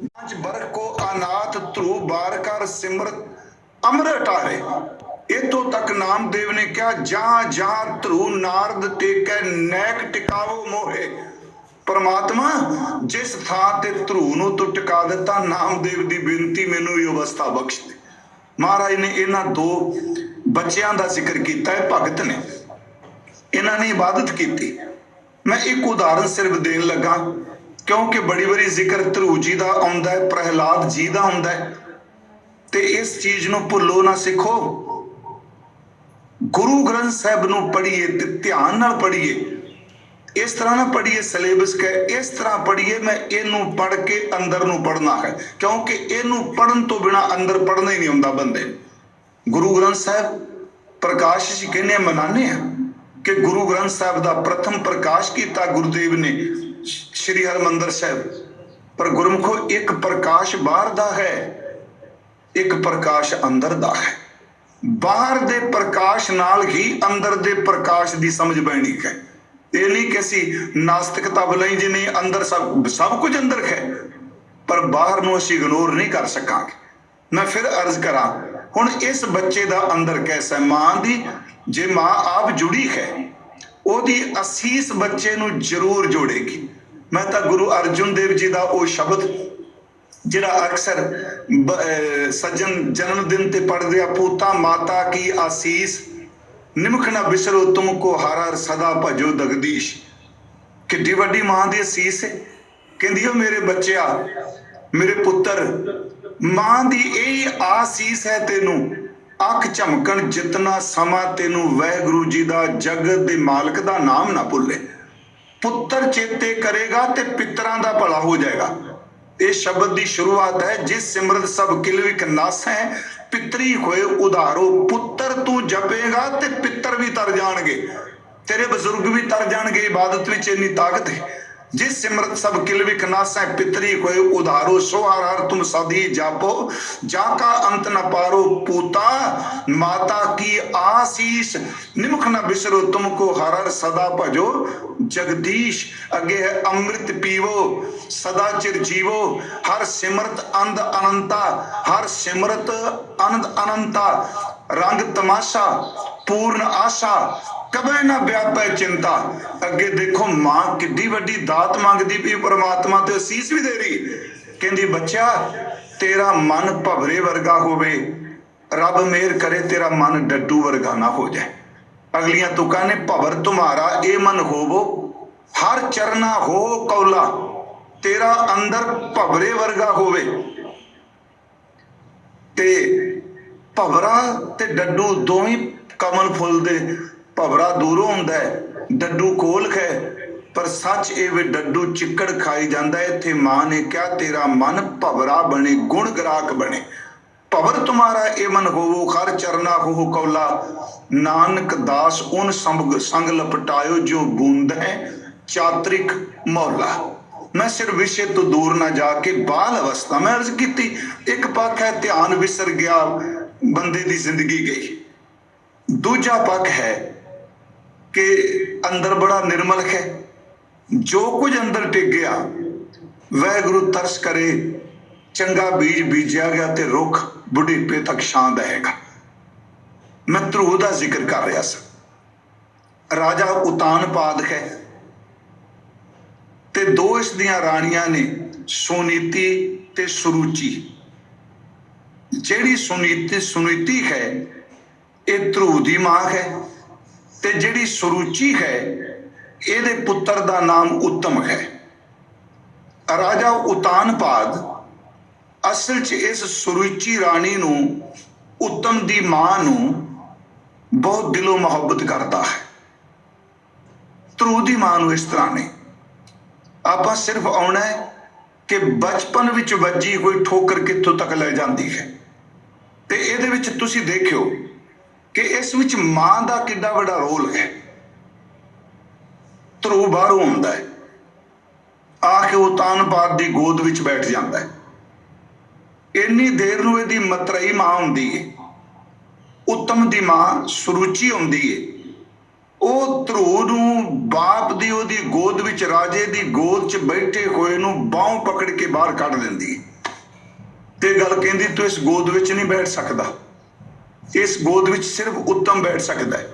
ਪੰਜ ਬਰਖ ਕੋ ਅਨਾਥ ਧਰੂ ਬਾਰ ਕਰ ਸਿਮਰਤ ਅੰਮ੍ਰਿਤ ਆਰੇ ਇਤੋਂ ਤੱਕ ਨਾਮਦੇਵ ਨੇ ਕਿਹਾ ਜਾਂ ਜਾਂ ਧਰੂ ਨਾਰਦ ਟੇਕੈ, ਨੈਕ ਟਿਕਾਵੋ ਮੋਹੇ। ਪਰਮਾਤਮਾ, ਜਿਸ ਥਾਂ ਤੇ ਧਰੂ ਨੂੰ ਤੂੰ ਟਿਕਾ ਦਿੱਤਾ, ਨਾਮਦੇਵ ਦੀ ਬੇਨਤੀ ਮੈਨੂੰ ਇਹ ਅਵਸਥਾ ਬਖਸ਼ ਦੇ ਮਹਾਰਾਜ ਨੇ ਇਹਨਾਂ ਦੋ ਬੱਚਿਆਂ ਦਾ ਜ਼ਿਕਰ ਕੀਤਾ ਹੈ ਭਗਤ ਨੇ। ਇਹਨਾਂ ਨੇ ਇਬਾਦਤ ਕੀਤੀ। ਮੈਂ ਇੱਕ ਉਦਾਹਰਨ ਸਿਰਫ ਦੇਣ ਲੱਗਾ। ਕਿਉਂਕਿ ਬੜੀ ਵਾਰੀ ਜ਼ਿਕਰ ਧਰੂ ਜੀ ਦਾ ਆਉਂਦਾ ਹੈ, ਪ੍ਰਹਿਲਾਦ ਜੀ ਦਾ ਆਉਂਦਾ ਹੈ। ਤੇ ਇਸ ਚੀਜ਼ ਨੂੰ ਭੁੱਲੋ ਨਾ ਸਿੱਖੋ। ਗੁਰੂ ਗ੍ਰੰਥ ਸਾਹਿਬ ਨੂੰ ਪੜ੍ਹੀਏ ਤੇ ਧਿਆਨ ਨਾਲ ਪੜ੍ਹੀਏ। ਇਸ ਤਰ੍ਹਾਂ ਨਾ ਪੜ੍ਹੀਏ ਸਿਲੇਬਸ ਕਹੇ, ਇਸ ਤਰ੍ਹਾਂ ਪੜ੍ਹੀਏ ਮੈਂ ਇਹਨੂੰ ਪੜ੍ਹ ਕੇ ਅੰਦਰ ਨੂੰ ਪੜ੍ਹਨਾ ਹੈ। ਕਿਉਂਕਿ ਇਹਨੂੰ ਪੜ੍ਹਨ ਤੋਂ ਬਿਨਾ ਅੰਦਰ ਪੜ੍ਹਨਾ ਹੀ ਨਹੀਂ ਹੁੰਦਾ ਬੰਦੇ। ਗੁਰੂ ਗ੍ਰੰਥ ਸਾਹਿਬ ਪ੍ਰਕਾਸ਼ ਜੀ ਕਹਿੰਦੇ ਆ ਮਨਾਨੇ ਆ ਕਿ ਗੁਰੂ ਗ੍ਰੰਥ ਸਾਹਿਬ ਦਾ ਪ੍ਰਥਮ ਪ੍ਰਕਾਸ਼ ਕੀਤਾ ਗੁਰਦੇਵ ਨੇ। ਸ਼੍ਰੀ ਹਰਮੰਦਰ ਸਾਹਿਬ, ਪਰ ਗੁਰਮਖੋ ਇੱਕ ਪ੍ਰਕਾਸ਼ ਬਾਹਰ ਦਾ ਹੈ, ਇੱਕ ਪ੍ਰਕਾਸ਼ ਅੰਦਰ ਦਾ ਹੈ। ਬਾਹਰ ਦੇ ਪ੍ਰਕਾਸ਼ ਨਾਲ ਹੀ ਅੰਦਰ ਦੇ ਪ੍ਰਕਾਸ਼ ਦੀ ਸਮਝ ਪੈਣੀ ਹੈ। ਇਹ ਨਹੀਂ ਕਿ ਅਸੀਂ ਨਾਸਤਿਕਤਾ ਬੁਲਾਈ ਜਿਵੇਂ ਅੰਦਰ ਸਭ ਸਭ ਕੁਝ ਅੰਦਰ ਹੈ, ਪਰ ਬਾਹਰ ਨੂੰ ਅਸੀਂ ਇਗਨੋਰ ਨਹੀਂ ਕਰ ਸਕਾਂਗੇ। ਮੈਂ ਫਿਰ ਅਰਜ਼ ਕਰਾਂ, ਹੁਣ ਇਸ ਬੱਚੇ ਦਾ ਅੰਦਰ ਕੈਸਾ ਹੈ? ਮਾਂ ਦੀ, ਜੇ ਮਾਂ ਆਪ ਜੁੜੀ ਹੈ, ਉਹਦੀ ਅਸੀਸ ਬੱਚੇ ਨੂੰ ਜ਼ਰੂਰ ਜੋੜੇਗੀ। ਮੈਂ ਤਾਂ ਗੁਰੂ ਅਰਜੁਨ ਦੇਵ ਜੀ ਦਾ ਉਹ ਸ਼ਬਦ, ਜਿਹੜਾ ਅਕਸਰ ਸੱਜਣ ਜਨਮ ਦਿਨ ਤੇ ਪੜਦੇ ਆ, ਪੂਤਾ ਮਾਤਾ ਕੀ ਆਸੀਸ, ਨਿਮਖ ਨਾ ਬਿਸਰੋ ਤੁਮ ਕੋ ਹਰ ਹਰ ਸਦਾ ਭਜੋ ਦਗਦੀਸ਼ ਕਿੱਡੀ ਵੱਡੀ ਮਾਂ ਦੀ ਅਸੀਸ ਹੈ ਕਹਿੰਦੀ ਉਹ ਮੇਰੇ ਬੱਚਿਆ, ਮੇਰੇ ਪੁੱਤਰ, ਮਾਂ ਦੀ ਇਹ ਆਸੀਸ ਹੈ ਤੈਨੂੰ, ਅੱਖ ਝਮਕਣ ਜਿਤਨਾ ਸਮਾਂ ਤੈਨੂੰ ਵਾਹਿਗੁਰੂ ਜੀ ਦਾ ਜਗਤ ਦੇ ਮਾਲਕ ਦਾ ਨਾਮ ਨਾ ਭੁੱਲੇ। ਪੁੱਤਰ ਚੇਤੇ ਕਰੇਗਾ ਤੇ ਪਿਤਰਾਂ ਦਾ ਭਲਾ ਹੋ ਜਾਏਗਾ। ਇਹ ਸ਼ਬਦ ਦੀ ਸ਼ੁਰੂਆਤ ਹੈ, ਜਿਸ ਸਿਮਰਤ ਸਭ ਕਿਲਵਿਕ ਨਸ ਹੈ। ਪਿਤਰੀ ਹੋਏ ਉਧਾਰੋ, ਪੁੱਤਰ ਤੂੰ ਜਪੇਗਾ ਤੇ ਪਿੱਤਰ ਵੀ ਤਰ ਜਾਣਗੇ। ਤੇਰੇ ਬਜ਼ੁਰਗ ਵੀ ਤਰ ਜਾਣਗੇ, ਇਬਾਦਤ ਵਿੱਚ ਇੰਨੀ ਤਾਕਤ ਹੈ। ਜਿਸ ਸਿਮਰਤ ਸਭ ਕਿਲਵਿਕ ਨਸ ਹੈ ਪਿਤਰੀ ਹੋਏ ਉਧਾਰੋ ਸੋ ਹਰ ਤੁਮ ਸਦੀ ਜਾਪੋ, ਜਾ ਕਾ ਅੰਤ ਨ ਪਾਰੋ ਪੂਤਾ, ਮਾਤਾ ਕੀ ਆਸੀਸ, ਨਿਮਖ ਨ ਬਿਸਰੋ ਤੁਮ ਕੋ ਹਰ ਹਰ ਸਦਾ ਭਜੋ, ਜਗਦੀਸ਼ ਅੱਗੇ ਹੈ ਅੰਮ੍ਰਿਤ ਪੀਵੋ, ਸਦਾ ਚਿਰ ਜੀਵੋ, ਹਰ ਸਿਮਰਤ ਅੰਧ ਅਨੰਤਾ, ਹਰ ਸਿਮਰਤ ਅਨੰਦ ਅਨੰਤਾ, ਰੰਗ ਤਮਾਸ਼ਾ, ਪੂਰਨ ਆਸ਼ਾ ਕਬੇ ਨਾ ਵਿਆਪੈ ਚਿੰਤਾ। ਅੱਗੇ ਦੇਖੋ, ਮਾਂ ਕਿੱਡੀ ਵੱਡੀ ਦਾਤ ਮੰਗਦੀ ਪਈ ਪ੍ਰਮਾਤਮਾ ਤੇ ਅਸੀਸ ਵੀ ਦੇ ਰਹੀ। ਕਹਿੰਦੀ ਬੱਚਾ ਤੇਰਾ ਮਨ ਭਵਰੇ ਵਰਗਾ ਹੋਵੇ। ਰੱਬ ਮਿਹਰ ਕਰੇ, ਤੇਰਾ ਮਨ ਡੱਡੂ ਵਰਗਾ ਨਾ ਹੋ ਜਾਏ। ਅਗਲੀਆਂ ਤੁਕਾਂ ਨੇ ਭਵਰ ਤੁਮਾਰਾ, ਇਹ ਮਨ ਹੋਵੋ। ਹਰ ਚਰਨਾ ਹੋ ਕੌਲਾ। ਤੇਰਾ ਅੰਦਰ ਭਵਰੇ ਵਰਗਾ ਹੋਵੇ। ਤੇ ਭਵਰਾ ਤੇ ਡੱਡੂ ਦੋਵੇਂ ਕਮਲ ਫੁੱਲ ਦੇ। ਭਵਰਾ ਦੂਰੋਂ ਹੁੰਦਾ ਹੈ, ਡੱਡੂ ਕੋਲ ਹੈ ਪਰ ਸੱਚ ਇਹ ਵੀ ਡੱਡੂ ਚਿੱਕੜ ਖਾਈ ਜਾਂਦਾ ਹੈ। ਇੱਥੇ ਮਾਂ ਨੇ ਕਿਹਾ, ਤੇਰਾ ਮਨ ਭਵਰਾ ਬਣੇ, ਗੁਣ ਗਰਾਕ ਬਣੇ। ਭਵਰ ਤੁਮਾਰਾ ਇਹ ਮਨ ਹੋਵੋ ਖਰ ਚਰਨਾ ਹੋ ਕੌਲਾ। ਨਾਨਕ ਦਾਸ ਉਨ ਸੰਗ ਸੰਗ ਲਪਟਾਇਓ ਜੋ ਬੂੰਦ ਹੈ, ਚਾਤ੍ਰਿਕ ਮੌਲਾ। ਮੈਂ ਸਿਰ ਵਿਸ਼ੇ ਤੋਂ ਦੂਰ ਨਾ ਜਾ ਕੇ ਬਾਲ ਅਵਸਥਾ ਮੈਂ ਅਰਜ਼ ਕੀਤੀ, ਇੱਕ ਪੱਖ ਹੈ ਧਿਆਨ ਵਿਸਰ ਗਿਆ, ਬੰਦੇ ਦੀ ਜ਼ਿੰਦਗੀ ਗਈ। ਦੂਜਾ ਪੱਖ ਹੈ ਕਿ ਅੰਦਰ ਬੜਾ ਨਿਰਮਲ ਹੈ। ਜੋ ਕੁਝ ਅੰਦਰ ਟਿਕ ਗਿਆ, ਵਾਹਿਗੁਰੂ ਤਰਸ ਕਰੇ, ਚੰਗਾ ਬੀਜ ਬੀਜਿਆ ਗਿਆ ਤੇ ਰੁੱਖ ਬੁਢੇਪੇ ਤੱਕ ਛਾਂ ਦੇਗਾ ਮੈਂ ਧਰੂ ਦਾ ਜ਼ਿਕਰ ਕਰ ਰਿਹਾ ਸੀ। ਰਾਜਾ ਉਤਾਨ ਪਾਦ ਹੈ ਤੇ ਦੋ ਇਸ ਦੀਆਂ ਰਾਣੀਆਂ ਨੇ, ਸੁਨੀਤੀ ਤੇ ਸੁਰੂਚੀ। ਜਿਹੜੀ ਸੁਨੀਤੀ ਸੁਨੀਤੀ ਹੈ, ਇਹ ਧਰੂ ਦੀ ਮਾਂ ਹੈ। ਤੇ ਜਿਹੜੀ ਸੁਰੂਚੀ ਹੈ, ਇਹਦੇ ਪੁੱਤਰ ਦਾ ਨਾਮ ਉੱਤਮ ਹੈ। ਰਾਜਾ ਉਤਾਨਪਾਦ ਅਸਲ 'ਚ ਇਸ ਸੁਰੂਚੀ ਰਾਣੀ ਨੂੰ, ਉੱਤਮ ਦੀ ਮਾਂ ਨੂੰ ਬਹੁਤ ਦਿਲੋਂ ਮੁਹੱਬਤ ਕਰਦਾ ਹੈ। ਧਰੂ ਦੀ ਮਾਂ ਨੂੰ ਇਸ ਤਰ੍ਹਾਂ ਨੇ। ਆਪਾਂ ਸਿਰਫ ਆਉਣਾ ਹੈ ਕਿ ਬਚਪਨ ਵਿੱਚ ਵੱਜੀ ਕੋਈ ਠੋਕਰ ਕਿੱਥੋਂ ਤੱਕ ਲੈ ਜਾਂਦੀ ਹੈ। ਤੇ ਇਹਦੇ ਵਿੱਚ ਤੁਸੀਂ ਦੇਖਿਓ ਕਿ ਇਸ ਵਿੱਚ ਮਾਂ ਦਾ ਕਿੰਨਾ ਵੱਡਾ ਰੋਲ ਹੈ। ਧਰੂ ਬਾਹਰੋਂ ਆਉਂਦਾ ਹੈ। ਆ ਕੇ ਉਹ ਤਾਨਪਾਤ ਦੀ ਗੋਦ ਵਿੱਚ ਬੈਠ ਜਾਂਦਾ ਹੈ। ਇੰਨੀ ਦੇਰ ਨੂੰ ਇਹਦੀ ਮਤਰਈ ਮਾਂ ਹੁੰਦੀ ਹੈ। ਉੱਤਮ ਦੀ ਮਾਂ ਸੁਰੂਚੀ ਹੁੰਦੀ ਹੈ। ਉਹ ਧਰੂ ਨੂੰ ਬਾਪ ਦੀ ਉਹਦੀ ਗੋਦ ਵਿੱਚ ਰਾਜੇ ਦੀ ਗੋਦ 'ਚ ਬੈਠੇ ਹੋਏ ਨੂੰ ਬਾਹੋਂ ਪਕੜ ਕੇ ਬਾਹਰ ਕੱਢ ਦਿੰਦੀ ਹੈ। ਤੇ ਗੱਲ ਕਹਿੰਦੀ, ਤੂੰ ਇਸ ਗੋਦ ਵਿੱਚ ਨਹੀਂ ਬੈਠ ਸਕਦਾ। ਇਸ ਗੋਦ ਵਿੱਚ ਸਿਰਫ ਉੱਤਮ ਬੈਠ ਸਕਦਾ ਹੈ।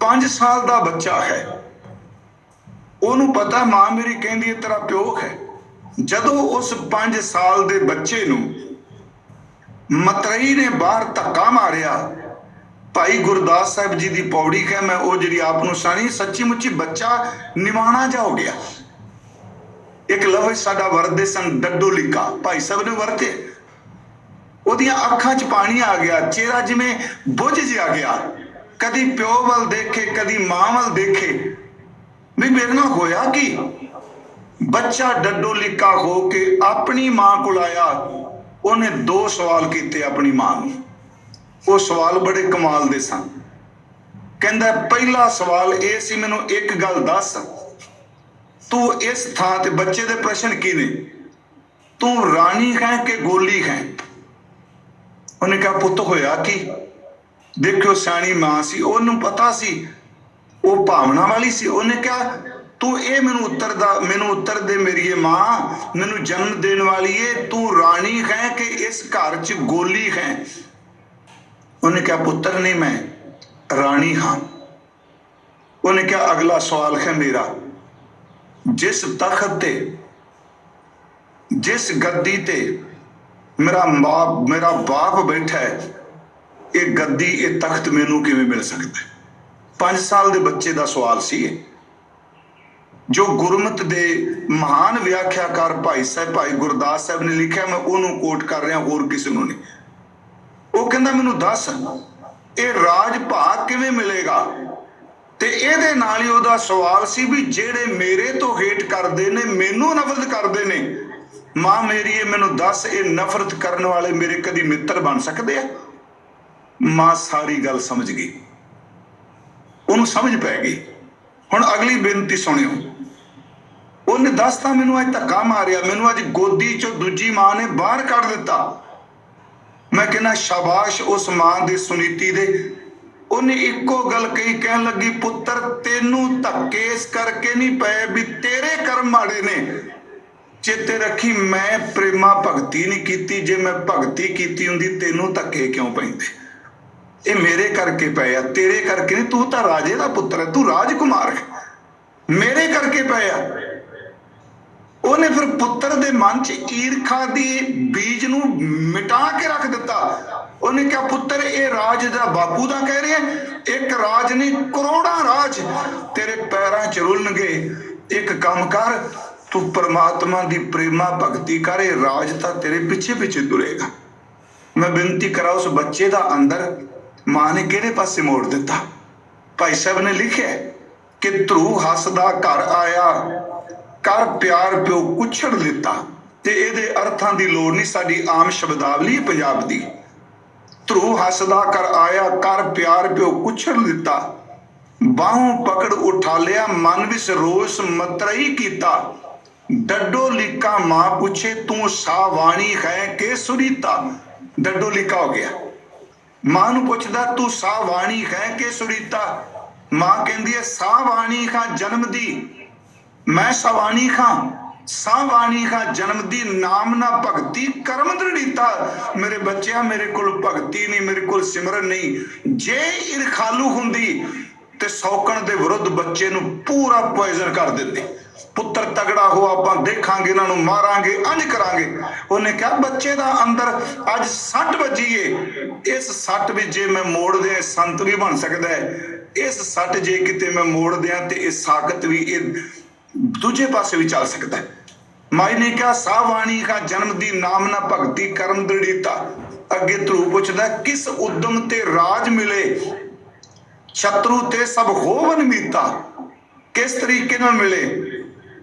5 ਸਾਲ ਦਾ ਬੱਚਾ ਹੈ। ਉਹਨੂੰ ਪਤਾ ਮਾਂ ਮੇਰੀ ਕਹਿੰਦੀ ਹੈ ਤੇਰਾ ਪਿਓ ਹੈ। ਜਦੋਂ ਉਸ 5 ਸਾਲ ਦੇ ਬੱਚੇ ਨੂੰ ਮਤਰਈ ਨੇ ਬਾਹਰ ਧੱਕਾ ਮਾਰਿਆ, ਭਾਈ ਗੁਰਦਾਸ ਸਾਹਿਬ ਜੀ ਦੀ ਪੌੜੀ ਹੈ ਮੈਂ ਉਹ ਜਿਹੜੀ ਆਪ ਨੂੰ ਸਾਣੀ ਸੱਚੀ ਮੁੱਚੀ ਬੱਚਾ ਨਿਵਾਣਾ ਜਾ ਹੋ ਗਿਆ। ਇੱਕ ਲਫ਼ਜ਼ ਸਾਡਾ ਵਰਦੇ ਸਨ, ਡੱਡੋ ਲਿਕਾ। ਭਾਈ ਸਾਹਿਬ ਨੇ ਵਰਤੇ। ਉਹਦੀਆਂ ਅੱਖਾਂ 'ਚ ਪਾਣੀ ਆ ਗਿਆ, ਚਿਹਰਾ ਜਿਵੇਂ ਬੁੱਝ ਜਿਹਾ ਗਿਆ। ਕਦੀ ਪਿਓ ਵੱਲ ਦੇਖੇ, ਕਦੀ ਮਾਂ ਵੱਲ ਦੇਖੇ। ਵੀ ਮੇਰੇ ਨਾਲ ਹੋਇਆ ਕੀ? ਬੱਚਾ ਡੱਡੋ ਲਿੱਕਾ ਹੋ ਕੇ ਆਪਣੀ ਮਾਂ ਕੋਲ ਆਇਆ। ਉਹਨੇ ਦੋ ਸਵਾਲ ਕੀਤੇ ਆਪਣੀ ਮਾਂ ਨੂੰ। ਉਹ ਸਵਾਲ ਬੜੇ ਕਮਾਲ ਦੇ ਸਨ। ਕਹਿੰਦਾ, ਪਹਿਲਾ ਸਵਾਲ ਇਹ ਸੀ, ਮੈਨੂੰ ਇੱਕ ਗੱਲ ਦੱਸ। ਤੂੰ ਇਸ ਥਾਂ ਤੇ ਬੱਚੇ ਦੇ ਪ੍ਰਸ਼ਨ ਕੀ ਨੇ? ਤੂੰ ਰਾਣੀ ਹੈ ਕਿ ਗੋਲੀ ਹੈ? ਉਹਨੇ ਕਿਹਾ, ਪੁੱਤ, ਹੋਇਆ ਕੀ? ਦੇਖਿਓ, ਸਿਆਣੀ ਮਾਂ ਸੀ, ਉਹਨੂੰ ਪਤਾ ਸੀ, ਉਹ ਭਾਵਨਾ ਵਾਲੀ ਸੀ। ਉਹਨੇ ਕਿਹਾ, ਤੂੰ ਇਹ ਮੈਨੂੰ ਉੱਤਰ ਦਾ, ਮੈਨੂੰ ਉੱਤਰ ਦੇ ਮੇਰੀ ਇਹ ਮਾਂ, ਮੈਨੂੰ ਜਨਮ ਦੇਣ ਵਾਲੀ ਏ, ਤੂੰ ਰਾਣੀ ਹੈ ਕਿ ਇਸ ਘਰ 'ਚ ਗੋਲੀ ਹੈ? ਉਹਨੇ ਕਿਹਾ, ਪੁੱਤਰ, ਨਹੀਂ, ਮੈਂ ਰਾਣੀ ਹਾਂ। ਉਹਨੇ ਕਿਹਾ, ਅਗਲਾ ਸਵਾਲ ਹੈ ਮੇਰਾ। ਜਿਸ ਤਖਤ ਤੇ, ਜਿਸ ਗੱਦੀ ਤੇ ਮੇਰਾ ਮਾਂ ਮੇਰਾ ਬਾਪ ਬੈਠਾ ਹੈ। ਇਹ ਗੱਦੀ, ਇਹ ਤਖਤ ਮੈਨੂੰ ਕਿਵੇਂ ਮਿਲ ਸਕਦਾ ਹੈ? 5 ਸਾਲ ਦੇ ਬੱਚੇ ਦਾ ਸਵਾਲ ਸੀ ਇਹ। ਜੋ ਗੁਰਮਤ ਦੇ ਮਹਾਨ ਵਿਆਖਿਆਕਾਰ ਭਾਈ ਸਾਹਿਬ, ਭਾਈ ਗੁਰਦਾਸ ਸਾਹਿਬ ਨੇ ਲਿਖਿਆ, ਮੈਂ ਉਹਨੂੰ ਕੋਟ ਕਰ ਰਿਹਾ, ਹੋਰ ਕਿਸੇ ਨੂੰ ਨਹੀਂ। ਉਹ ਕਹਿੰਦਾ, ਮੈਨੂੰ ਦੱਸ, ਇਹ ਰਾਜ ਭਾਗ ਕਿਵੇਂ ਮਿਲੇਗਾ? ਤੇ ਇਹਦੇ ਨਾਲ ਹੀ ਉਹਦਾ ਸਵਾਲ ਸੀ ਵੀ ਜਿਹੜੇ ਮੇਰੇ ਤੋਂ ਹੇਟ ਕਰਦੇ ਨੇ, ਮੈਨੂੰ ਨਫ਼ਰਤ ਕਰਦੇ ਨੇ ਮਾਂ ਮੇਰੀ, ਇਹ ਮੈਨੂੰ ਦੱਸ, ਇਹ ਨਫ਼ਰਤ ਕਰਨ ਵਾਲੇ ਮੇਰੇ ਕਦੀ ਮਿੱਤਰ ਬਣ ਸਕਦੇ ਆ? ਮਾਂ ਸਾਰੀ ਗੱਲ ਸਮਝ ਗਈ। ਉਹਨੂੰ ਸਮਝ ਪੈ ਗਈ। ਹੁਣ ਅਗਲੀ ਬੇਨਤੀ ਸੁਣਿਓ। ਉਹਨੇ ਦੱਸਤਾ ਮੈਨੂੰ ਅੱਜ ਧੱਕਾ ਮਾਰਿਆ। ਮੈਨੂੰ ਅੱਜ ਗੋਦੀ ਚੋਂ ਦੂਜੀ ਮਾਂ ਨੇ ਬਾਹਰ ਕੱਢ ਦਿੱਤਾ। ਮੈਂ ਕਹਿੰਦਾ, ਸ਼ਾਬਾਸ਼, ਉਸ ਮਾਂ ਦੇ ਸੁਨੀਤੀ ਦੇ। ਉਹਨੇ ਇੱਕੋ ਗੱਲ ਕਹੀ, ਕਹਿਣ ਲੱਗੀ, ਪੁੱਤਰ, ਤੈਨੂੰ ਧੱਕੇ ਇਸ ਕਰਕੇ ਨਹੀਂ ਪਏ ਵੀ ਤੇਰੇ ਕਰਮ ਮਾੜੇ ਨੇ। ਚੇਤੇ ਰੱਖੀ ਮੈਂ ਪ੍ਰੇਮਾ ਭਗਤੀ ਨਹੀਂ ਕੀਤੀ, ਜੇ ਮੈਂ ਭਗਤੀ ਕੀਤੀ ਹੁੰਦੀ, ਤੈਨੂੰ ਧੱਕੇ ਕਿਉਂ ਪੈਂਦੇ? ਇਹ ਮੇਰੇ ਕਰਕੇ ਪਏ ਆ, ਤੇਰੇ ਕਰਕੇ ਨਹੀਂ, ਤੂੰ ਤਾਂ ਰਾਜੇ ਦਾ ਪੁੱਤਰ ਹੈ, ਤੂੰ ਰਾਜਕੁਮਾਰ ਹੈ। ਮੇਰੇ ਕਰਕੇ ਪਏ ਆ। ਉਹਨੇ ਫਿਰ ਪੁੱਤਰ ਦੇ ਮਨ 'ਚ ਈਰਖਾ ਦੀ ਬੀਜ ਨੂੰ ਮਿਟਾ ਕੇ ਰੱਖ ਦਿੱਤਾ। ਉਹਨੇ ਕਿਹਾ, ਪੁੱਤਰ, ਇਹ ਰਾਜ ਦਾ ਬਾਪੂ ਦਾ ਕਹਿ ਰਿਹਾ ਇੱਕ ਰਾਜ ਨਹੀਂ, ਕਰੋੜਾਂ ਰਾਜ ਤੇਰੇ ਪੈਰਾਂ 'ਚ ਰੁਲਣਗੇ। ਇੱਕ ਕੰਮ ਕਰ ਤੂੰ ਪਰਮਾਤਮਾ ਦੀ ਪ੍ਰੇਮਾ ਭਗਤੀ ਕਰੇ ਰਾਜ ਤਾਂ ਤੇਰੇ ਪਿੱਛੇ ਪਿੱਛੇ ਤੁਰੇਗਾ। ਮੈਂ ਬੇਨਤੀ ਕਰਾਂ, ਉਸ ਬੱਚੇ ਦਾ ਅੰਦਰ ਮਾਂ ਨੇ ਕਿਹੜੇ ਪਾਸੇ ਮੋੜ ਦਿੱਤਾ? ਭਾਈ ਸਾਹਿਬ ਨੇ ਲਿਖਿਆ ਕਿ ਧਰੂ ਹੱਸਦਾ ਘਰ ਆਇਆ ਕਰ ਪਿਆਰ ਪਿਓ ਕੁਛੜ ਦਿੱਤਾ ਤੇ ਇਹਦੇ ਅਰਥਾਂ ਦੀ ਲੋੜ ਨਹੀਂ ਸਾਡੀ ਆਮ ਸ਼ਬਦਾਵਲੀ ਪੰਜਾਬ ਦੀ। ਧਰੂ ਹੱਸਦਾ ਕਰ ਆਇਆ ਕਰ ਪਿਆਰ ਪਿਓ ਕੁਛੜ ਦਿੱਤਾ ਬਾਹੋਂ ਪਕੜ ਉਠਾ ਲਿਆ, ਮਨ ਵਿੱਚ ਰੋਸ ਮਤਰਈ ਕੀਤਾ। ਡੱਡੋ ਲੀਕਾ ਮਾਂ ਪੁੱਛੇ, ਤੂੰ ਸਾਵਾਣੀ ਹੈ ਕਿ ਸੁਰੀਤਾ ਡੱਡੋ ਲੀਕਾ ਹੋ ਗਿਆ। ਮਾਂ ਨੂੰ ਪੁੱਛਦਾ, ਤੂੰ ਸਾਵਾਣੀ ਹੈ ਕਿ ਸੁਰੀਤਾ ਮਾਂ ਕਹਿੰਦੀ ਹੈ, ਸਾਵਾਣੀ ਖਾਂ ਜਨਮ ਦੀ। ਮੈਂ ਸਵਾਣੀ ਖਾਂ ਸਾਵਾਣੀ ਖਾਂ ਜਨਮ ਦੀ। ਨਾਮ ਨਾ ਭਗਤੀ, ਕਰਮ ਦ੍ਰਿੜੀਤਾ ਮੇਰੇ ਬੱਚਿਆ, ਮੇਰੇ ਕੋਲ ਭਗਤੀ ਨਹੀਂ, ਮੇਰੇ ਕੋਲ ਸਿਮਰਨ ਨਹੀਂ। ਜੇ ਇਰਖਾਲੂ ਹੁੰਦੀ ਤੇ ਸੌਕਣ ਦੇ ਵਿਰੁੱਧ ਬੱਚੇ ਨੂੰ ਪੂਰਾ ਪੋਇਜ਼ਨ ਕਰ ਦਿੰਦੇ। ਪੁੱਤਰ ਤਗੜਾ ਹੋ ਆਪਾਂ ਦੇਖਾਂਗੇ, ਇਹਨਾਂ ਨੂੰ ਮਾਰਾਂਗੇ, ਅੰਜ ਕਰਾਂਗੇ। ਉਹਨੇ ਕਿਹਾ, ਬੱਚੇ ਦਾ ਅੰਦਰ ਅੱਜ ਸੱਟ ਵੱਜੀ ਏ। ਇਸ ਸੱਟ ਵਿੱਚ ਜੇ ਮੈਂ ਮੋੜ ਦਿਆਂ ਸੰਤ ਵੀ ਬਣ ਸਕਦਾ ਹੈ। ਇਸ ਸੱਟ ਜੇ ਕਿਤੇ ਮੈਂ ਮੋੜ ਦਿਆਂ, ਤੇ ਇਹ ਸਾਖਤ ਵੀ ਇਹ ਦੂਜੇ ਪਾਸੇ ਵੀ ਚੱਲ ਸਕਦਾ ਹੈ। ਮਾਈ ਨੇ ਕਿਹਾ ਸਾਵਾਣੀ ਕਾ ਜਨਮ ਦੀ ਨਾਮ ਨਾ ਭਗਤੀ ਕਰਮ ਦ੍ਰਿੜੀਤਾ ਅੱਗੇ ਧਰੂ ਪੁੱਛਦਾ, ਕਿਸ ਉਦਮ ਤੇ ਰਾਜ ਮਿਲੇ? ਸ਼ਤਰੂ ਤੇ ਸਭ ਹੋਵਨ ਮੀਤਾ। ਕਿਸ ਤਰੀਕੇ ਨਾਲ ਮਿਲੇ?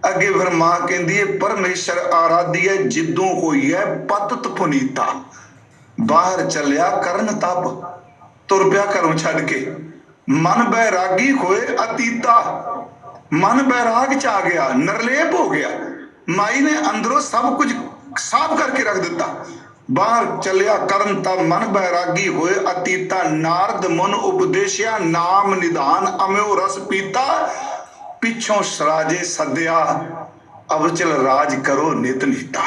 ਅੱਗੇ ਫਿਰ ਮਾਂ ਕਹਿੰਦੀ ਹੈ ਪਰਮੇਸ਼ਰ ਆਰਾਧੀ ਹੈ ਜਿੱਦੋਂ ਹੋਈ ਹੈ ਪਤਤ ਪੁਨੀਤਾ ਬਾਹਰ ਚੱਲਿਆ ਕਰਨ ਤਪ, ਤੁਰ ਪਿਆ ਘਰੋਂ ਛੱਡ ਕੇ। ਮਨ ਬੈਰਾਗੀ ਹੋਏ ਅਤੀਤਾ। ਮਨ ਬੈਰਾਗ ਚ ਆ ਗਿਆ, ਨਰਲੇਪ ਹੋ ਗਿਆ। ਮਾਈ ਨੇ ਅੰਦਰੋਂ ਸਭ ਕੁਝ ਸਾਫ਼ ਕਰਕੇ ਰੱਖ ਦਿੱਤਾ। ਬਾਹਰ ਚੱਲਿਆ ਕਰਨ ਤਾਂ ਮਨ ਬੈਰਾਗੀ ਹੋਏ ਅਤੀਤਾ। ਨਾਰਦ ਮਨ ਉਪਦੇਸ਼ਿਆ, ਨਾਮ ਨਿਧਾਨ ਅਮਿਓ ਰਸ ਪੀਤਾ। ਪਿੱਛੋਂ ਸਰਾਜੇ ਸੱਦਿਆ, ਅਵਚਲ ਰਾਜ ਕਰੋ ਨਿਤ ਨੀਤਾ।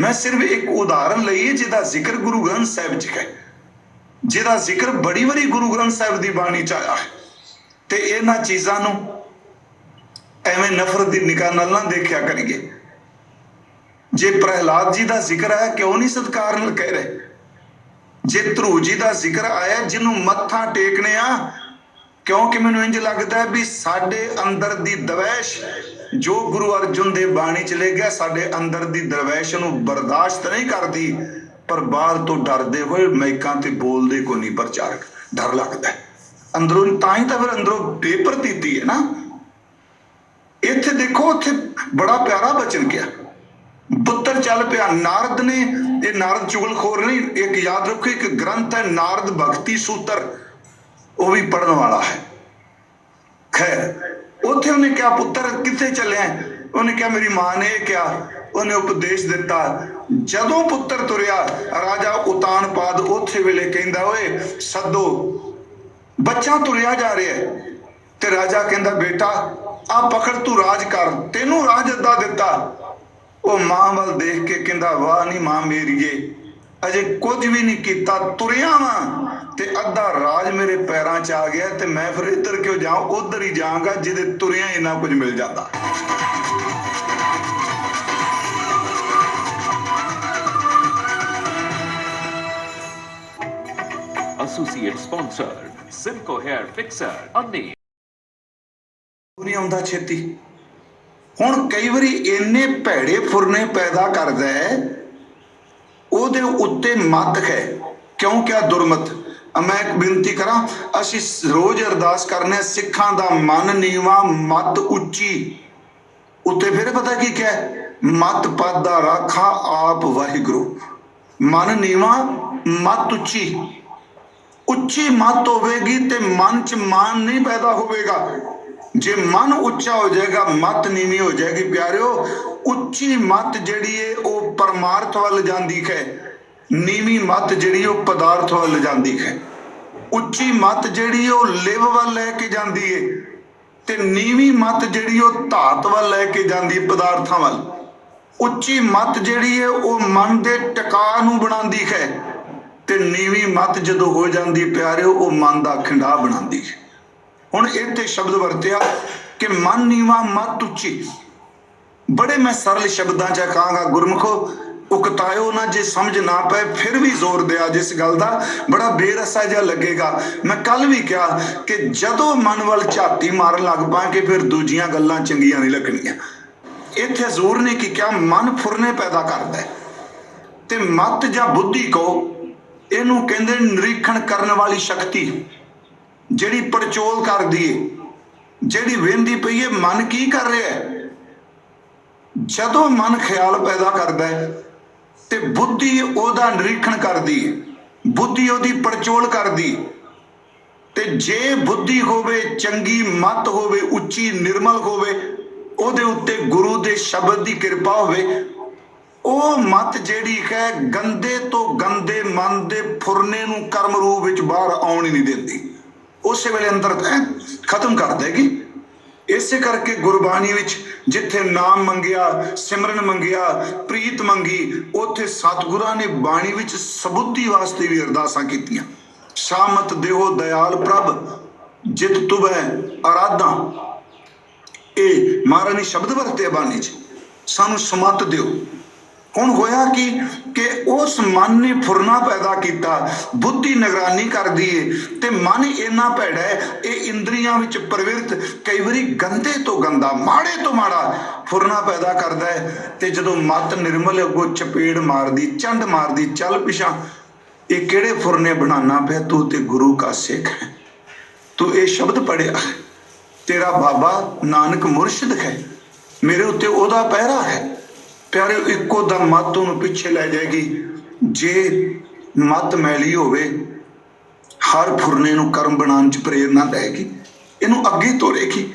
ਮੈਂ ਸਿਰਫ ਇੱਕ ਉਦਾਹਰਨ ਲਈ ਹੈ, ਜਿਹਦਾ ਜ਼ਿਕਰ ਗੁਰੂ ਗ੍ਰੰਥ ਸਾਹਿਬ ਚ ਹੈ ਜਿਹਦਾ ਜ਼ਿਕਰ ਬੜੀ ਵਾਰੀ ਗੁਰੂ ਗ੍ਰੰਥ ਸਾਹਿਬ ਦੀ ਬਾਣੀ ਚ ਆਇਆ ਹੈ। ਤੇ ਇਹਨਾਂ ਚੀਜ਼ਾਂ ਨੂੰ ਐਵੇਂ ਨਫ਼ਰਤ ਦੀ ਨਿਗਾਹ ਨਾਲ ਨਾ ਦੇਖਿਆ ਕਰੀਏ। ਜੇ ਪ੍ਰਹਿਲਾਦ ਜੀ ਦਾ ਜ਼ਿਕਰ ਆਇਆ, ਕਿਉਂ ਨਹੀਂ ਸਤਕਾਰ ਨਾਲ ਕਹਿ ਰਹੇ? ਜੇ ਧਰੂ ਜੀ ਦਾ ਜ਼ਿਕਰ ਆਇਆ, ਜਿਹਨੂੰ ਮੱਥਾ ਟੇਕਨੇ ਆ ਕਿਉਂਕਿ ਮੈਨੂੰ ਇੰਜ ਲੱਗਦਾ ਵੀ ਸਾਡੇ ਅੰਦਰ ਦੀ ਦਵੈਸ਼ ਜੋ ਗੁਰੂ ਅਰਜੁਨ ਦੇ ਬਾਣੀ ਚ ਲੈ ਗਿਆ ਸਾਡੇ ਅੰਦਰ ਦੀ ਦਰਵੈਸ਼ ਨੂੰ ਬਰਦਾਸ਼ਤ ਨਹੀਂ ਕਰਦੀ, ਪਰ ਬਾਹਰ ਤੋਂ ਡਰਦੇ ਹੋਏ ਮਾਈਕਾਂ ਤੇ ਬੋਲਦੇ ਕੋ ਨਹੀਂ ਪ੍ਰਚਾਰਕ। ਡਰ ਲੱਗਦਾ ਅੰਦਰੋਂ ਤਾਂ ਹੀ ਤਾਂ ਫਿਰ ਅੰਦਰੋਂ ਬੇਪਰਤੀਤੀ ਹੈ ਨਾ। ਇੱਥੇ ਦੇਖੋ, ਉੱਥੇ ਬੜਾ ਪਿਆਰਾ ਬਚਨ ਗਿਆ ਪੁੱਤਰ ਚੱਲ ਪਿਆ, ਨਾਰਦ ਨੇ, ਇਹ ਨਾਰਦ ਚੁਗਲਖੋਰ ਨਹੀਂ, ਇੱਕ ਯਾਦ ਰੱਖੋ, ਇੱਕ ਗ੍ਰੰਥ ਹੈ, ਨਾਰਦ ਭਗਤੀ ਸੂਤਰ। ਉਹ ਵੀ ਪੜਨ ਵਾਲਾ ਹੈ। ਖੈਰ, ਉੱਥੇ ਉਹਨੇ ਕਿਹਾ, ਪੁੱਤਰ, ਕਿੱਥੇ ਚੱਲਿਆ? ਉਹਨੇ ਕਿਹਾ, ਮੇਰੀ ਮਾਂ ਨੇ ਇਹ ਕਿਹਾ, ਉਹਨੇ ਉਪਦੇਸ਼ ਦਿੱਤਾ, ਜਦੋਂ ਪੁੱਤਰ ਤੁਰਿਆ, ਰਾਜਾ ਉਤਾਨਪਾਦ ਉੱਥੇ ਵੇਲੇ ਕਹਿੰਦਾ, ਓਏ, ਸੱਦੋ, ਬੱਚਾ ਤੁਰਿਆ ਜਾ ਰਿਹਾ ਤੇ ਰਾਜਾ ਕਹਿੰਦਾ, ਬੇਟਾ, ਆ ਪਕੜ, ਤੂੰ ਰਾਜ ਕਰ, ਤੈਨੂੰ ਰਾਜ ਅੱਦਾ ਦਿੱਤਾ। ਉਹ ਮਾਂ ਵੱਲ ਦੇਖ ਕੇ ਕਹਿੰਦਾ, ਵਾਹ ਨਹੀਂ ਮਾਂ ਮੇਰੀਏ, ਅਜੇ ਕੁਝ ਵੀ ਨਹੀਂ ਕੀਤਾ, ਤੁਰਿਆ ਵਾਂ। ਤੇ ਅੱਧਾ ਰਾਜ ਮੇਰੇ ਪੈਰਾਂ 'ਚ ਆ ਗਿਆ ਤੇ ਮੈਂ ਫਿਰ ਇੱਧਰ ਕਿਉਂ ਜਾਵਾਂ? ਉਧਰ ਹੀ ਜਾਵਾਂਗਾ ਜਿਹਦੇ ਤੁਰਿਆ ਹੀ ਨਾ ਕੁਝ ਮਿਲ ਜਾਂਦਾ। Associate sponsor Simco Hair Fixer Anni. ਨਹੀਂ ਆਉਂਦਾ ਛੇਤੀ? ਹੁਣ ਕਈ ਵਾਰੀ ਇੰਨੇ ਭੈੜੇ ਫੁਰਨੇ ਪੈਦਾ ਕਰਦਾ ਹੈ ਉਹਦੇ ਉੱਤੇ ਮੱਤ ਹੈ। ਕਿਉਂ ਕਿਆ ਦੁਰਮਤ? ਮੈਂ ਇੱਕ ਬੇਨਤੀ ਕਰਾਂ ਅਸੀਂ ਰੋਜ਼ ਅਰਦਾਸ ਕਰਨੇ ਆ, ਸਿੱਖਾਂ ਦਾ ਮਨ ਨੀਵਾ ਮਤ ਉੱਚੀ। ਉੱਤੇ ਫਿਰ ਪਤਾ ਕੀ ਕਿਹਾ? ਮਤ ਪਦ ਦਾ ਰਾਖਾ ਆਪ ਵਾਹਿਗੁਰੂ। ਮਨ ਨੀਵਾ ਮੱਤ ਉੱਚੀ। ਉੱਚੀ ਮਤ ਹੋਵੇਗੀ ਤੇ ਮਨ 'ਚ ਮਾਨ ਨਹੀਂ ਪੈਦਾ ਹੋਵੇਗਾ। ਜੇ ਮਨ ਉੱਚਾ ਹੋ ਜਾਏਗਾ ਮਤ ਨੀਵੀਂ ਹੋ ਜਾਏਗੀ ਪਿਆਰਿਓ ਉੱਚੀ ਮਤ ਜਿਹੜੀ ਏ ਉਹ ਪਰਮਾਰਥ ਵੱਲ ਜਾਂਦੀ ਹੈ। ਨੀਵੀਂ ਮੱਤ ਜਿਹੜੀ ਉਹ ਪਦਾਰਥ ਵੱਲ ਜਾਂਦੀ ਹੈ। ਉੱਚੀ ਮਤ ਜਿਹੜੀ ਉਹ ਲਿਵ ਵੱਲ ਲੈ ਕੇ ਜਾਂਦੀ ਏ ਤੇ ਨੀਵੀਂ ਮੱਤ ਜਿਹੜੀ ਉਹ ਧਾਤ ਵੱਲ ਲੈ ਕੇ ਜਾਂਦੀ ਪਦਾਰਥਾਂ ਵੱਲ। ਉੱਚੀ ਮਤ ਜਿਹੜੀ ਏ ਉਹ ਮਨ ਦੇ ਟਿਕਾ ਨੂੰ ਬਣਾਉਂਦੀ ਹੈ ਤੇ ਨੀਵੀਂ ਮੱਤ ਜਦੋਂ ਹੋ ਜਾਂਦੀ ਪਿਆਰਿਓ, ਉਹ ਮਨ ਦਾ ਖਿੰਡਾ ਬਣਾਉਂਦੀ ਹੈ। ਹੁਣ ਇੱਥੇ ਸ਼ਬਦ ਵਰਤਿਆ ਕਿ ਮਨ ਨੀਵਾ, ਮਤ ਉੱਚੀ। ਬੜੇ ਮੈਂ ਸਰਲ ਸ਼ਬਦਾਂ ਚ ਕਹਾਂਗਾ ਗੁਰਮੁਖੋ ਉਕਤਾਇਓ ਨਾ ਜੇ ਸਮਝ ਨਾ ਪਏ, ਫਿਰ ਵੀ ਜ਼ੋਰ ਦਿਆ ਜਿਸ ਗੱਲ ਦਾ। ਬੜਾ ਬੇਰਸਾ ਜਿਹਾ ਲੱਗੇਗਾ। ਮੈਂ ਕੱਲ ਵੀ ਕਿਹਾ ਕਿ ਜਦੋਂ ਮਨ ਵੱਲ ਝਾਤੀ ਮਾਰਨ ਲੱਗ ਪਾਂਗੇ ਫਿਰ ਦੂਜੀਆਂ ਗੱਲਾਂ ਚੰਗੀਆਂ ਨਹੀਂ ਲੱਗਣੀਆਂ। ਇੱਥੇ ਜ਼ੋਰ ਨੇ ਕੀ ਕਿਹਾ ਮਨ ਫੁਰਨੇ ਪੈਦਾ ਕਰਦਾ ਹੈ। ਤੇ ਮਤ ਜਾਂ ਬੁੱਧੀ ਕੋ ਇਹਨੂੰ ਕਹਿੰਦੇ ਨਿਰੀਖਣ ਕਰਨ ਵਾਲੀ ਸ਼ਕਤੀ। ਜਿਹੜੀ ਪੜਚੋਲ ਕਰਦੀ ਏ, ਜਿਹੜੀ ਵੇਂਦੀ ਪਈ ਏ, ਮਨ ਕੀ ਕਰ ਰਿਹਾ ਹੈ? ਜਦੋਂ ਮਨ ਖਿਆਲ ਪੈਦਾ ਕਰਦਾ ਹੈ ਤੇ ਬੁੱਧੀ ਉਹਦਾ ਨਿਰੀਖਣ ਕਰਦੀ ਏ। ਬੁੱਧੀ ਉਹਦੀ ਪੜਚੋਲ ਕਰਦੀ ਤੇ ਜੇ ਬੁੱਧੀ ਹੋਵੇ, ਚੰਗੀ ਮਤ ਹੋਵੇ, ਉੱਚੀ ਨਿਰਮਲ ਹੋਵੇ, ਉਹਦੇ ਉੱਤੇ ਗੁਰੂ ਦੇ ਸ਼ਬਦ ਦੀ ਕਿਰਪਾ ਹੋਵੇ, ਉਹ ਮਤ ਜਿਹੜੀ ਹੈ ਗੰਦੇ ਤੋਂ ਗੰਦੇ, ਮਨ ਦੇ ਫੁਰਨੇ ਨੂੰ ਕਰਮ ਰੂਪ ਵਿੱਚ ਬਾਹਰ ਆਉਣ ਹੀ ਨਹੀਂ ਦਿੰਦੀ। ਉਸੇ ਵੇਲੇ ਅੰਦਰ ਖਤਮ ਕਰ ਦੇਗੀ। ਇਸੇ ਕਰਕੇ ਗੁਰਬਾਣੀ ਵਿੱਚ ਜਿੱਥੇ ਨਾਮ ਮੰਗਿਆ, ਸਿਮਰਨ ਮੰਗਿਆ, ਪ੍ਰੀਤ ਮੰਗੀ, ਉੱਥੇ ਸਤਿਗੁਰਾਂ ਨੇ ਬਾਣੀ ਵਿੱਚ ਸਬੁੱਧੀ ਵਾਸਤੇ ਵੀ ਅਰਦਾਸਾਂ ਕੀਤੀਆਂ। ਸ਼ਾਮਤ ਦੇਹੋ ਦਇਆਲ ਪ੍ਰਭ, ਜਿਤ ਤੁਬੈ ਅਰਾਧਾਂ ਇਹ ਮਹਾਰਾਣੀ ਸ਼ਬਦ ਵਰਤੇ ਬਾਣੀ 'ਚ। ਸਾਨੂੰ ਸਮਤ ਦਿਓ। ਹੁਣ ਹੋਇਆ ਕੀ ਕਿ ਉਸ ਮਨ ਨੇ ਫੁਰਨਾ ਪੈਦਾ ਕੀਤਾ, ਬੁੱਧੀ ਨਿਗਰਾਨੀ ਕਰਦੀ ਏ ਤੇ ਮਨ ਇੰਨਾ ਭੈੜਾ ਹੈ, ਇਹ ਇੰਦਰੀਆਂ ਵਿੱਚ ਪ੍ਰਵਿਰਤ ਕਈ ਵਾਰੀ ਗੰਦੇ ਤੋਂ ਗੰਦਾ, ਮਾੜੇ ਤੋਂ ਮਾੜਾ ਫੁਰਨਾ ਪੈਦਾ ਕਰਦਾ ਹੈ ਤੇ ਜਦੋਂ ਮਤ ਨਿਰਮਲ ਅੱਗੋਂ ਚਪੇੜ ਮਾਰਦੀ, ਚੰਡ ਮਾਰਦੀ, ਚੱਲ ਪਿਛਾ ਇਹ ਕਿਹੜੇ ਫੁਰਨੇ ਬਣਾਉਣਾ ਪਿਆ ਤੂੰ ਤੇ ਗੁਰੂ ਕਾ ਸਿੱਖ ਹੈ? ਤੂੰ ਇਹ ਸ਼ਬਦ ਪੜਿਆ ਤੇਰਾ ਬਾਬਾ ਨਾਨਕ ਮੁਰਸ਼ਿਦ ਹੈ, ਮੇਰੇ ਉੱਤੇ ਉਹਦਾ ਪਹਿਰਾ ਹੈ। ਪਿਆਰੇ ਇੱਕੋ ਦਾ ਮੱਤ ਉਹਨੂੰ ਪਿੱਛੇ ਲੈ ਜਾਏਗੀ। ਜੇ ਮੱਤ ਮੈਲੀ ਹੋਵੇ, ਹਰ ਫੁਰਨੇ ਨੂੰ ਕਰਮ ਬਣਾਉਣ ਚ ਪ੍ਰੇਰਨਾ ਦੇਗੀ ਇਹਨੂੰ ਅੱਗੇ ਤੋਰੇਗੀ।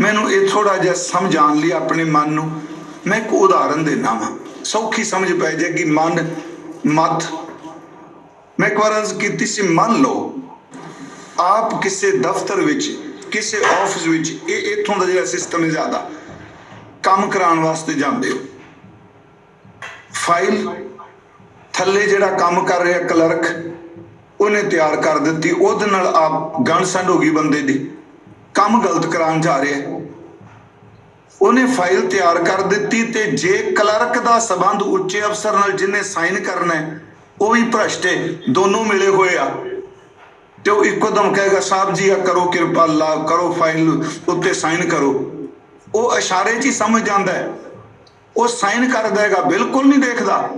ਮੈਨੂੰ ਇਹ ਥੋੜਾ ਜਿਹਾ ਸਮਝਾਉਣ ਲਈ ਆਪਣੇ ਮਨ ਨੂੰ ਮੈਂ ਇੱਕ ਉਦਾਹਰਨ ਦੇਣਾ ਵਾਂ। ਸੌਖੀ ਸਮਝ ਪੈ ਜਾਏਗੀ। ਮਨ, ਮਤ। ਮੈਂ ਇੱਕ ਵਾਰ ਅਰਜ਼ ਕੀਤੀ ਸੀ, ਮੰਨ ਲਓ, ਆਪ ਕਿਸੇ ਦਫ਼ਤਰ ਵਿੱਚ, ਕਿਸੇ ਆਫਿਸ ਵਿੱਚ, ਇਹ ਇੱਥੋਂ ਦਾ ਜਿਹੜਾ ਸਿਸਟਮ ਹੈ ਜ਼ਿਆਦਾ, ਕੰਮ ਕਰਾਉਣ ਵਾਸਤੇ ਜਾਂਦੇ ਹੋ। ਫਾਈਲ ਥੱਲੇ ਜਿਹੜਾ ਕੰਮ ਕਰ ਰਿਹਾ ਕਲਰਕ, ਉਹਨੇ ਤਿਆਰ ਕਰ ਦਿੱਤੀ। ਉਹਦੇ ਨਾਲ ਆਪ ਗਨ ਹੋ ਗਈ ਬੰਦੇ ਦੀ। ਕੰਮ ਗਲਤ ਕਰਾਉਣ ਜਾ ਰਿਹਾ। ਉਹਨੇ ਫਾਈਲ ਤਿਆਰ ਕਰ ਦਿੱਤੀ ਤੇ ਜੇ ਕਲਰਕ ਦਾ ਸਬੰਧ ਉੱਚੇ ਅਫਸਰ ਨਾਲ ਜਿਹਨੇ ਸਾਈਨ ਕਰਨਾ ਉਹ ਵੀ ਭ੍ਰਸ਼ਟ ਹੈ। ਦੋਨੋਂ ਮਿਲੇ ਹੋਏ ਆ। ਤੇ ਉਹ ਇੱਕੋ ਦਮ ਕਹੇਗਾ, ਸਾਹਿਬ ਜੀ ਆ ਕਰੋ ਕਿਰਪਾ ਅੱਲਾ ਕਰੋ ਫਾਈਲ ਉੱਤੇ ਸਾਈਨ ਕਰੋ। ਉਹ ਇਸ਼ਾਰੇ 'ਚ ਹੀ ਸਮਝ ਜਾਂਦਾ ਹੈ। ਉਹ ਸਾਈਨ ਕਰ ਦੇਗਾ ਬਿਲਕੁਲ ਨਹੀਂ ਦੇਖਦਾ।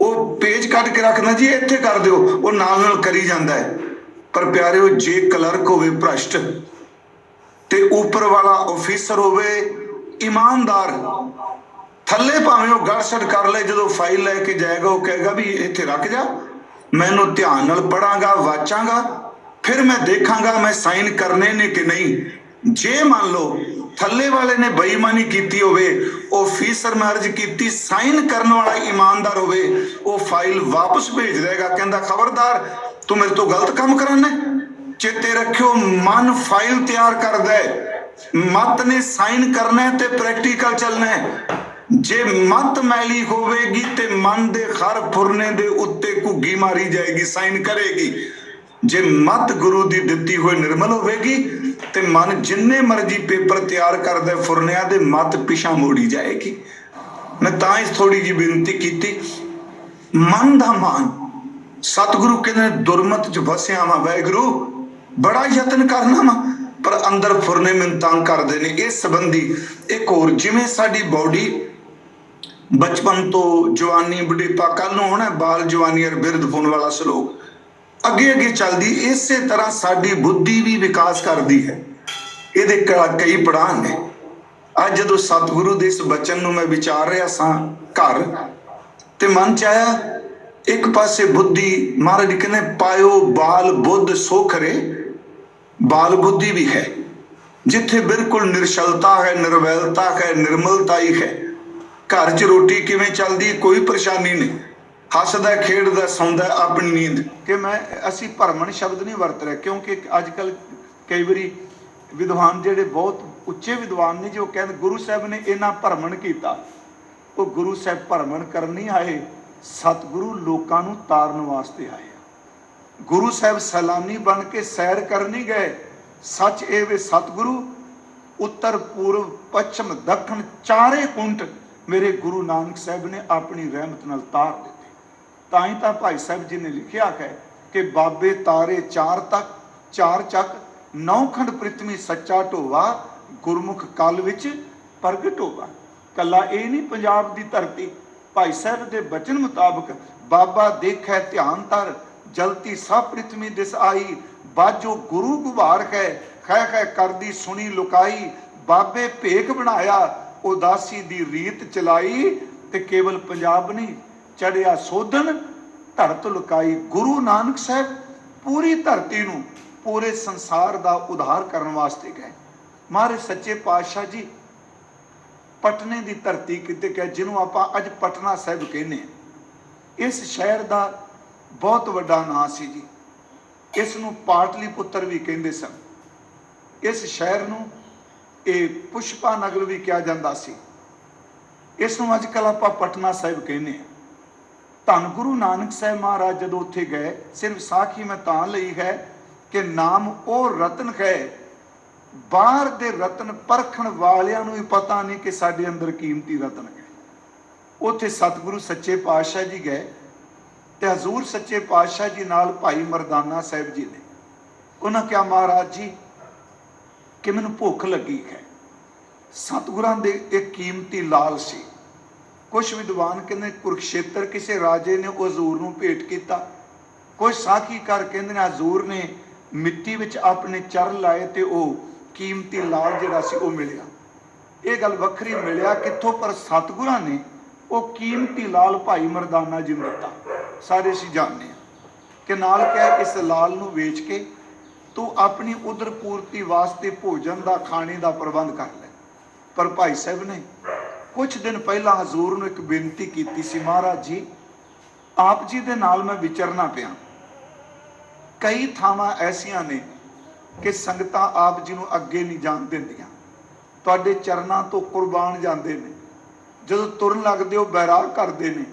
ਉਹ ਪੇਜ ਕੱਢ ਕੇ ਰੱਖਣਾ ਜੀ ਇੱਥੇ ਕਰ ਦਿਓ। ਉਹ ਨਾਲ ਨਾਲ ਕਰੀ ਜਾਂਦਾ ਹੈ। ਪਰ ਪਿਆਰਿਓ, ਜੇ ਕਲਰਕ ਹੋਵੇ ਭ੍ਰਸ਼ਟ ਤੇ ਉੱਪਰ ਵਾਲਾ ਆਫੀਸਰ ਹੋਵੇ, ਇਮਾਨਦਾਰ, ਥੱਲੇ ਭਾਵੇਂ ਉਹ ਗੜਸੜ ਕਰ ਲੈ ਜਦੋਂ ਫਾਈਲ ਲੈ ਕੇ ਜਾਏਗਾ, ਉਹ ਕਹੇਗਾ ਵੀ ਇੱਥੇ ਰੱਖ ਜਾ। ਮੈਨੂੰ ਧਿਆਨ ਨਾਲ ਪੜਾਂਗਾ ਵਾਚਾਂਗਾ, ਫਿਰ ਮੈਂ ਦੇਖਾਂਗਾ, ਮੈਂ ਸਾਈਨ ਕਰਨੇ ਨੇ ਕਿ ਨਹੀਂ। ਜੇ ਮੰਨ ਲਓ ਥੱਲੇ ਵਾਲੇ ਨੇ ਬੇਈਮਾਨੀ ਕੀਤੀ ਹੋਵੇ ਆਫੀਸਰ ਨੇ ਅਰਜ਼ ਕੀਤੀ, ਸਾਈਨ ਕਰਨ ਵਾਲਾ ਇਮਾਨਦਾਰ ਹੋਵੇ, ਉਹ ਫਾਈਲ ਵਾਪਸ ਭੇਜ ਦੇਗਾ ਕਹਿੰਦਾ, ਖਬਰਦਾਰ, ਤੂੰ ਮੇਰੇ ਤੋਂ ਗਲਤ ਕੰਮ ਕਰਾਨਾ ਚੇਤੇ ਰੱਖਿਓ, ਮਨ ਫਾਈਲ ਤਿਆਰ ਕਰਦਾ ਹੈ। ਮਤ ਨੇ ਸਾਈਨ ਕਰਨਾ ਤੇ ਪ੍ਰੈਕਟੀਕਲ ਚੱਲਣਾ ਹੈ। ਜੇ ਮਤ ਮੈਲੀ ਹੋਵੇਗੀ ਤੇ ਮਨ ਦੇ ਖਰ ਫੁਰਨੇ ਦੇ ਉੱਤੇ ਘੁੱਗੀ ਮਾਰੀ ਜਾਏਗੀ, ਸਾਈਨ ਕਰੇਗੀ। ਜੇ ਮਤ ਗੁਰੂ ਦੀ ਦਿੱਤੀ ਹੋਈ ਨਿਰਮਲ ਹੋਵੇਗੀ ਤੇ ਮਨ ਜਿੰਨੇ ਮਰਜ਼ੀ ਪੇਪਰ ਤਿਆਰ ਕਰਦਾ ਹੈ ਫੁਰਨਿਆਂ ਦੇ ਮਤ ਪਿਛਾ ਮੋੜੀ ਜਾਏਗੀ। ਮੈਂ ਤਾਂ ਇਸ ਥੋੜੀ ਜੀ ਬੇਨਤੀ ਕੀਤੀ। ਮਨ ਦਾ ਮਾਨ ਸਤਿਗੁਰੂ ਕਹਿੰਦੇ ਨੇ, ਦੁਰਮਤ ਚ ਵਸਿਆ ਵਾ ਵਾਹਿਗੁਰੂ। ਬੜਾ ਯਤਨ ਕਰਨਾ ਵਾ ਪਰ ਅੰਦਰ ਫੁਰਨੇ ਮੈਨੂੰ ਤੰਗ ਕਰਦੇ ਨੇ। ਇਸ ਸੰਬੰਧੀ ਇੱਕ ਹੋਰ ਜਿਵੇਂ ਸਾਡੀ ਬਾਡੀ ਬਚਪਨ ਤੋਂ ਜਵਾਨੀ ਬੁਢੇਪਾ ਕੱਲ ਨੂੰ ਹੋਣਾ ਬਾਲ ਜਵਾਨੀ ਅਰ ਬਿਰਧ ਹੋਣ ਵਾਲਾ ਸ਼ਲੋਕ। ਅੱਗੇ ਅੱਗੇ ਚੱਲਦੀ, ਇਸੇ ਤਰ੍ਹਾਂ ਸਾਡੀ ਬੁੱਧੀ ਵੀ ਵਿਕਾਸ ਕਰਦੀ ਹੈ। ਇਹਦੇ ਕ- ਕਈ ਪੜਾਅ ਨੇ। ਅੱਜ ਜਦੋਂ ਸਤਿਗੁਰੂ ਦੇ ਇਸ ਬਚਨ ਨੂੰ ਮੈਂ ਵਿਚਾਰ ਰਿਹਾ ਸਾਂ ਘਰ, ਤੇ ਮਨ ਚ ਆਇਆ, ਇੱਕ ਪਾਸੇ ਬੁੱਧੀ, ਮਹਾਰਾਜ ਕਹਿੰਦੇ, ਪਾਇਓ ਬਾਲ ਬੁੱਧ ਸੋਖਰੇ, ਬਾਲ ਬੁੱਧੀ ਵੀ ਹੈ। ਜਿੱਥੇ ਬਿਲਕੁਲ ਨਿਰਸ਼ਲਤਾ ਹੈ, ਨਿਰਵੈਲਤਾ ਹੈ, ਨਿਰਮਲਤਾ ਹੀ ਹੈ। ਘਰ 'ਚ ਰੋਟੀ ਕਿਵੇਂ ਚੱਲਦੀ, ਕੋਈ ਪਰੇਸ਼ਾਨੀ ਨਹੀਂ। ਹੱਸਦਾ, ਖੇਡਦਾ, ਸੌਂਦਾ, ਆਪਣੀ ਨੀਂਦ। ਕਿ ਮੈਂ, ਅਸੀਂ ਭਰਮਣ ਸ਼ਬਦ ਨਹੀਂ ਵਰਤ ਰਿਹਾ, ਕਿਉਂਕਿ ਅੱਜ ਕੱਲ ਕਈ ਵਾਰੀ ਵਿਦਵਾਨ ਜਿਹੜੇ ਬਹੁਤ ਉੱਚੇ ਵਿਦਵਾਨ ਨੇ, ਜੋ ਕਹਿੰਦੇ ਗੁਰੂ ਸਾਹਿਬ ਨੇ ਇਹਨਾਂ ਭਰਮਣ ਕੀਤਾ। ਉਹ ਗੁਰੂ ਸਾਹਿਬ ਭਰਮਣ ਕਰਨ ਨਹੀਂ ਆਏ, ਸਤਿਗੁਰੂ ਲੋਕਾਂ ਨੂੰ ਤਾਰਨ ਵਾਸਤੇ ਆਏ ਗੁਰੂ ਸਾਹਿਬ ਸੈਲਾਨੀ ਬਣ ਕੇ ਸੈਰ ਕਰਨ ਨਹੀਂ ਗਏ। ਸੱਚ ਇਹ ਵੇ, ਸਤਿਗੁਰੂ, ਉੱਤਰ, ਪੂਰਬ, ਪੱਛਮ, ਦੱਖਣ, ਚਾਰੇ ਕੁੰਟ ਮੇਰੇ ਗੁਰੂ ਨਾਨਕ ਸਾਹਿਬ ਨੇ ਆਪਣੀ ਰਹਿਮਤ ਨਾਲ ਤਾਰ ਦਿੱਤੇ। ਤਾਂ ਹੀ ਤਾਂ ਭਾਈ ਸਾਹਿਬ ਜੀ ਨੇ ਲਿਖਿਆ ਹੈ ਕਿ ਬਾਬੇ ਤਾਰੇ ਚਾਰ ਤੱਕ, ਚਾਰ ਚੱਕ ਨੌਖੰਡ ਪ੍ਰਿਥਵੀ ਸੱਚਾ ਢੋਵਾ, ਗੁਰਮੁਖ ਕਲ ਵਿੱਚ ਪ੍ਰਗਟ ਹੋਵਾ। ਕੱਲਾ ਇਹ ਨਹੀਂ ਪੰਜਾਬ ਦੀ ਧਰਤੀ। ਭਾਈ ਸਾਹਿਬ ਦੇ ਬਚਨ ਮੁਤਾਬਕ ਬਾਬਾ ਦੇਖੈ ਧਿਆਨ ਧਰ ਜਲਤੀ ਸਭ ਪ੍ਰਿਥਵੀ ਦਿਸ ਆਈ। ਬਾਜੋ ਗੁਰੂ ਗੁਬਾਰ ਹੈ ਖੈ ਖੈ ਕਰਦੀ ਸੁਣੀ ਲੁਕਾਈ। ਬਾਬੇ ਭੇਖ ਬਣਾਇਆ, ਉਦਾਸੀ ਦੀ ਰੀਤ ਚਲਾਈ ਤੇ ਕੇਵਲ ਪੰਜਾਬ ਨਹੀਂ ਚੜਿਆ ਸੋਧਨ ਧਰਤ ਲੁਕਾਈ ਗੁਰੂ ਨਾਨਕ ਸਾਹਿਬ, ਪੂਰੀ ਧਰਤੀ ਨੂੰ, ਪੂਰੇ ਸੰਸਾਰ ਦਾ ਉਧਾਰ ਕਰਨ ਵਾਸਤੇ ਗਏ। ਮਹਾਰਾਜ ਸੱਚੇ ਪਾਤਸ਼ਾਹ ਜੀ, ਪਟਨੇ ਦੀ ਧਰਤੀ ਕਿਤੇ ਕਹੇ ਜਿਹਨੂੰ ਆਪਾਂ ਅੱਜ ਪਟਨਾ ਸਾਹਿਬ ਕਹਿੰਦੇ ਹਾਂ। ਇਸ ਸ਼ਹਿਰ ਦਾ ਬਹੁਤ ਵੱਡਾ ਨਾਂ ਸੀ ਜੀ। ਇਸ ਨੂੰ ਪਾਟਲੀ ਪੁੱਤਰ ਵੀ ਕਹਿੰਦੇ ਸਨ। ਇਸ ਸ਼ਹਿਰ ਨੂੰ ਇਹ ਪੁਸ਼ਪਾ ਨਗਰ ਵੀ ਕਿਹਾ ਜਾਂਦਾ ਸੀ। ਇਸ ਨੂੰ ਅੱਜ ਕੱਲ ਆਪਾਂ ਪਟਨਾ ਸਾਹਿਬ ਕਹਿੰਦੇ ਹਾਂ। ਧੰਨ ਗੁਰੂ ਨਾਨਕ ਸਾਹਿਬ ਮਹਾਰਾਜ ਜਦੋਂ ਉੱਥੇ ਗਏ, ਸਿਰਫ ਸਾਖੀ ਮੈਂ ਤਾਂ ਲਈ ਹੈ ਕਿ ਨਾਮ ਉਹ ਰਤਨ ਹੈ, ਬਾਹਰ ਦੇ ਰਤਨ ਪਰਖਣ ਵਾਲਿਆਂ ਨੂੰ ਵੀ ਪਤਾ ਨਹੀਂ ਕਿ ਸਾਡੇ ਅੰਦਰ ਕੀਮਤੀ ਰਤਨ ਹੈ। ਉੱਥੇ ਸਤਿਗੁਰੂ ਸੱਚੇ ਪਾਤਸ਼ਾਹ ਜੀ ਗਏ ਤੇ ਹਜ਼ੂਰ ਸੱਚੇ ਪਾਤਸ਼ਾਹ ਜੀ ਨਾਲ ਭਾਈ ਮਰਦਾਨਾ ਸਾਹਿਬ ਜੀ ਨੇ। ਉਹਨਾਂ ਕਿਹਾ, ਮਹਾਰਾਜ ਜੀ, ਕਿ ਮੈਨੂੰ ਭੁੱਖ ਲੱਗੀ ਹੈ। ਸਤਿਗੁਰਾਂ ਦੇ ਇੱਕ ਕੀਮਤੀ ਲਾਲ ਸੀ ਕੁਝ ਵਿਦਵਾਨ ਕਹਿੰਦੇ ਕੁਰਕਸ਼ੇਤਰ ਕਿਸੇ ਰਾਜੇ ਨੇ ਉਹ ਹਜ਼ੂਰ ਨੂੰ ਭੇਟ ਕੀਤਾ। ਕੁਝ ਸਾਖੀਕਾਰ ਕਹਿੰਦੇ ਨੇ ਹਜ਼ੂਰ ਨੇ ਮਿੱਟੀ ਵਿੱਚ ਆਪਣੇ ਚਰ ਲਾਏ ਤੇ ਉਹ ਕੀਮਤੀ ਲਾਲ ਜਿਹੜਾ ਸੀ ਉਹ ਮਿਲਿਆ। ਇਹ ਗੱਲ ਵੱਖਰੀ ਮਿਲਿਆ ਕਿੱਥੋਂ, ਪਰ ਸਤਿਗੁਰਾਂ ਨੇ ਉਹ ਕੀਮਤੀ ਲਾਲ ਭਾਈ ਮਰਦਾਨਾ ਜੀ ਨੂੰ ਸਾਰੇ ਅਸੀਂ ਜਾਣਦੇ ਹਾਂ ਕਿ ਨਾਲ ਕਹਿ ਇਸ ਲਾਲ ਨੂੰ ਵੇਚ ਕੇ ਤੂੰ ਆਪਣੀ ਉਦਰ ਪੂਰਤੀ ਵਾਸਤੇ ਭੋਜਨ ਦਾ, ਖਾਣੇ ਦਾ ਪ੍ਰਬੰਧ ਕਰ ਲੈ। ਪਰ ਭਾਈ ਸਾਹਿਬ ਨੇ ਕੁਝ ਦਿਨ ਪਹਿਲਾਂ ਹਜ਼ੂਰ ਨੂੰ ਇੱਕ ਬੇਨਤੀ ਕੀਤੀ ਸੀ, ਮਹਾਰਾਜ ਜੀ, ਆਪ ਜੀ ਦੇ ਨਾਲ ਮੈਂ ਵਿਚਰਨਾ ਪਿਆ। ਕਈ ਥਾਵਾਂ ਐਸੀਆਂ ਨੇ ਕਿ ਸੰਗਤਾਂ ਆਪ ਜੀ ਨੂੰ ਅੱਗੇ ਨਹੀਂ ਜਾਣ ਦਿੰਦੀਆਂ। ਤੁਹਾਡੇ ਚਰਨਾਂ ਤੋਂ ਕੁਰਬਾਨ ਜਾਂਦੇ ਨੇ। ਜਦੋਂ ਤੁਰਨ ਲੱਗਦੇ ਹੋ, ਬੈਰਾਗ ਕਰਦੇ ਨੇ।